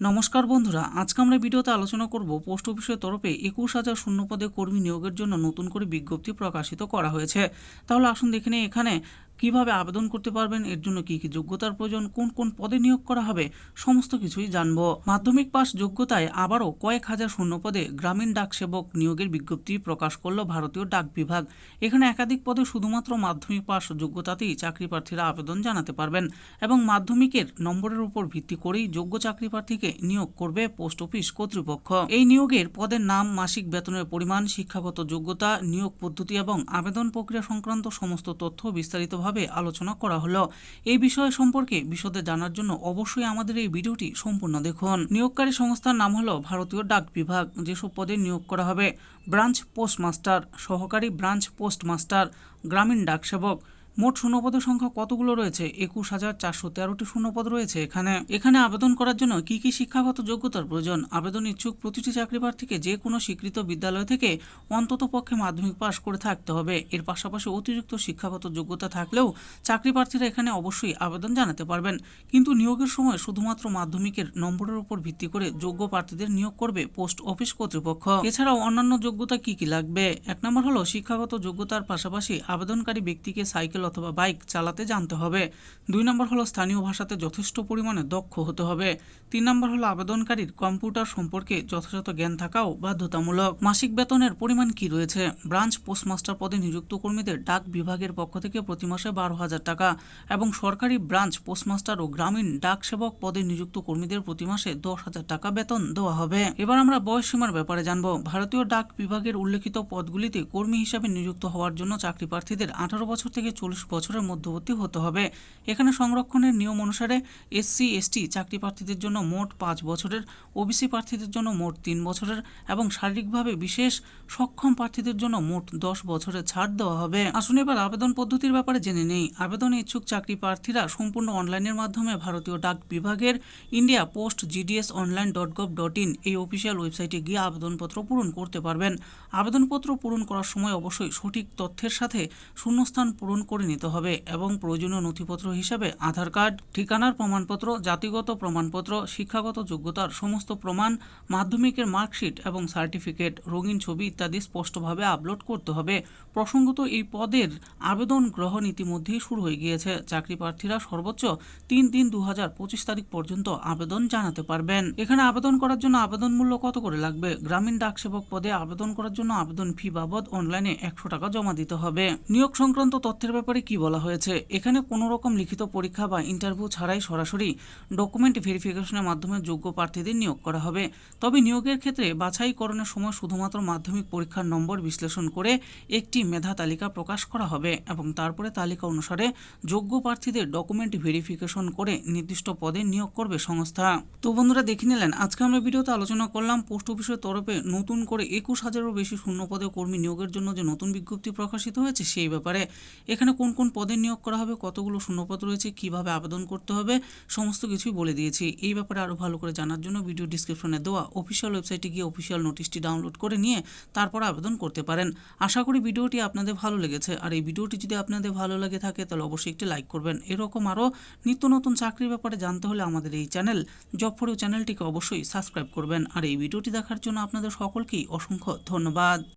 নমস্কার বন্ধুরা, আজকে আমরা ভিডিওতে আলোচনা করব পোস্ট অফিসের তরফে একুশ হাজার শূন্য পদে কর্মী নিয়োগের জন্য নতুন করে বিজ্ঞপ্তি প্রকাশিত করা হয়েছে। তাহলে আসুন দেখে এখানে কীভাবে আবেদন করতে পারবেন, এর জন্য কি কি যোগ্যতার প্রয়োজন, কোন কোন পদে নিয়োগ করা হবে, সমস্ত কিছুই জানব। মাধ্যমিক পাস যোগ্যতায় আবারও কয়েক হাজার শূন্য পদে গ্রামীণ ডাক সেবক নিয়োগের বিজ্ঞপ্তি প্রকাশ করল ভারতীয় ডাক বিভাগ। এখানে একাধিক পদে শুধুমাত্র মাধ্যমিক পাস যোগ্যতাতেই চাকরি প্রার্থীরা আবেদন জানাতে পারবেন এবং মাধ্যমিকের নম্বরের উপর ভিত্তি করেই যোগ্য চাকরি প্রার্থীকে নিয়োগ করবে পোস্ট অফিস কর্তৃপক্ষ। এই নিয়োগের পদের নাম, মাসিক বেতনের পরিমাণ, শিক্ষাগত যোগ্যতা, নিয়োগ পদ্ধতি এবং আবেদন প্রক্রিয়া সংক্রান্ত সমস্ত তথ্য বিস্তারিতভাবে আলোচনা করা হলো। এই বিষয় সম্পর্কে বিশদে জানার জন্য অবশ্যই আমাদের এই ভিডিওটি সম্পূর্ণ দেখুন। নিয়োগকারী সংস্থার নাম হলো ভারতীয় ডাক বিভাগ। যেসব পদে নিয়োগ করা হবে, ব্রাঞ্চ পোস্টমাস্টার, সহকারী ব্রাঞ্চ পোস্টমাস্টার, গ্রামীণ ডাক সেবক মোট শূন্যপদের সংখ্যা কতগুলো রয়েছে? একুশ হাজার চারশো তেরোটি শূন্যপদ রয়েছে এখানে। এখানে আবেদন করার জন্য কি কি শিক্ষাগত যোগ্যতার প্রয়োজন? আবেদন ইচ্ছুক প্রতিটি চাকরি প্রার্থীকে যে কোনো স্বীকৃত বিদ্যালয় থেকে অন্তত পক্ষে মাধ্যমিক পাশ করে থাকতে হবে। এর পাশাপাশি অতিরিক্ত শিক্ষাগত যোগ্যতা থাকলেও চাকরি প্রার্থীরা এখানে অবশ্যই আবেদন জানাতে পারবেন। কিন্তু নিয়োগের সময় শুধুমাত্র মাধ্যমিকের নম্বরের উপর ভিত্তি করে যোগ্য প্রার্থীদের নিয়োগ করবে পোস্ট অফিস কর্তৃপক্ষ। এছাড়াও অন্যান্য যোগ্যতা কি কি লাগবে? এক নম্বর হলো শিক্ষাগত যোগ্যতার পাশাপাশি আবেদনকারী ব্যক্তিকে সাইকেল অথবা বাইক চালাতে জানতে হবে। দুই নম্বর হলো স্থানীয় ভাষাতে যথেষ্ট পরিমাণে দক্ষ হতে হবে। তিন নম্বর হলো আবেদনকারীর কম্পিউটার সম্পর্কে যথাযথ জ্ঞান থাকাও বাধ্যতামূলক। মাসিক বেতনের পরিমাণ কি রয়েছে? ব্রাঞ্চ পোস্টমাস্টার পদে নিযুক্ত কর্মীদের ডাক বিভাগের পক্ষ থেকে প্রতি মাসে বারো হাজার টাকা এবং সরকারি ব্রাঞ্চ পোস্টমাস্টার ও গ্রামীণ ডাক সেবক পদে নিযুক্ত কর্মীদের প্রতি মাসে দশ হাজার টাকা বেতন দেওয়া হবে। এবার আমরা বয়স সীমার ব্যাপারে জানব। ভারতীয় ডাক বিভাগের উল্লেখিত পদগুলিতে কর্মী হিসাবে নিযুক্ত হওয়ার জন্য চাকরি প্রার্থীদের আঠারো বছর থেকে চল্লিশ বছরের মধ্যবর্তী হতে হবে। এখানে সংরক্ষণের নিয়ম অনুসারে এসসি, এসটি চাকরি প্রার্থীদের জন্য মোট পাঁচ বছরের, ওবিসি প্রার্থীদের জন্য মোট তিন বছরের এবং শারীরিকভাবে বিশেষ সক্ষম প্রার্থীদের জন্য মোট দশ বছরের ছাড় দেওয়া হবে। আসুন এবার আবেদন পদ্ধতির ব্যাপারে জেনে নেই। আবেদনে ইচ্ছুক চাকরি প্রার্থীরা সম্পূর্ণ অনলাইনের মাধ্যমে ভারতীয় ডাক বিভাগের India post GDS online dot gov dot in এই অফিসিয়াল ওয়েবসাইটে গিয়ে আবেদনপত্র পূরণ করতে পারবেন। আবেদনপত্র পূরণ করার সময় অবশ্যই সঠিক তথ্যের সাথে শূন্যস্থান পূরণ করে নিতে হবে এবং প্রয়োজনীয় নথিপত্র হিসাবে আধার কার্ড, ঠিকানার প্রমাণপত্র, জাতিগত প্রমাণপত্র, শিক্ষাগত যোগ্যতার সমস্ত প্রমাণ, মাধ্যমিকের মার্কশিট এবং সার্টিফিকেট, রঙিন ছবি ইত্যাদি স্পষ্টভাবে আপলোড করতে হবে। প্রসঙ্গত, এই পদের আবেদন গ্রহণ ইতিমধ্যেই শুরু হয়ে গিয়েছে। চাকরি প্রার্থীরা সর্বোচ্চ তিন তিন দু তারিখ পর্যন্ত আবেদন জানাতে পারবেন। এখানে আবেদন করার জন্য আবেদন মূল্য কত করে লাগবে? গ্রামীণ ডাক সেবক পদে আবেদন করার জন্য আবেদন ফি বাবদ অনলাইনে একশো টাকা জমা দিতে হবে। নিয়োগ সংক্রান্ত তথ্যের ব্যাপারে কি বলা হয়েছে? এখানে কোনো রকম লিখিত পরীক্ষা বা ইন্টারভিউ ছাড়াই সরাসরি ডকুমেন্ট ভেরিফিকেশনের মাধ্যমে যোগ্য প্রার্থীদের নিয়োগ করা হবে। তবে নিয়োগের ক্ষেত্রে বাছাইকরণের সময় শুধুমাত্র মাধ্যমিক পরীক্ষার নম্বর বিশ্লেষণ করে একটি মেধা তালিকা প্রকাশ করা হবে এবং তারপরে তালিকা অনুসারে যোগ্য প্রার্থীদের ডকুমেন্ট ভেরিফিকেশন করে নির্দিষ্ট পদে নিয়োগ করবে সংস্থা। তো বন্ধুরা, দেখে নিলেন, আজকে আমরা ভিডিওতে আলোচনা করলাম পোস্ট অফিসের তরফে নতুন করে একুশ হাজারেরও বেশি শূন্য পদে কর্মী নিয়োগের জন্য যে নতুন বিজ্ঞপ্তি প্রকাশিত হয়েছে সেই ব্যাপারে। এখানে কোন কোন পদে নিয়োগ করা হবে, কতগুলো শূন্যপদ রয়েছে, কীভাবে আবেদন করতে হবে, সমস্ত কিছুই বলে দিয়েছি। এই ব্যাপারে আরও ভালো করে জানার জন্য ভিডিও ডিসক্রিপশনে দেওয়া অফিসিয়াল ওয়েবসাইটে গিয়ে অফিসিয়াল নোটিশটি ডাউনলোড করে নিয়ে তারপর আবেদন করতে পারেন। আশা করি ভিডিওটি আপনাদের ভালো লেগেছে। আর এই ভিডিওটি যদি আপনাদের ভালো লাগে থাকে, তাহলে অবশ্যই একটি লাইক করবেন। এরকম আরও নিত্য নতুন চাকরির ব্যাপারে জানতে হলে আমাদের এই চ্যানেল জব ফর ইউ চ্যানেলটিকে অবশ্যই সাবস্ক্রাইব করবেন। আর এই ভিডিওটি দেখার জন্য আপনাদের সকলকেই অসংখ্য ধন্যবাদ।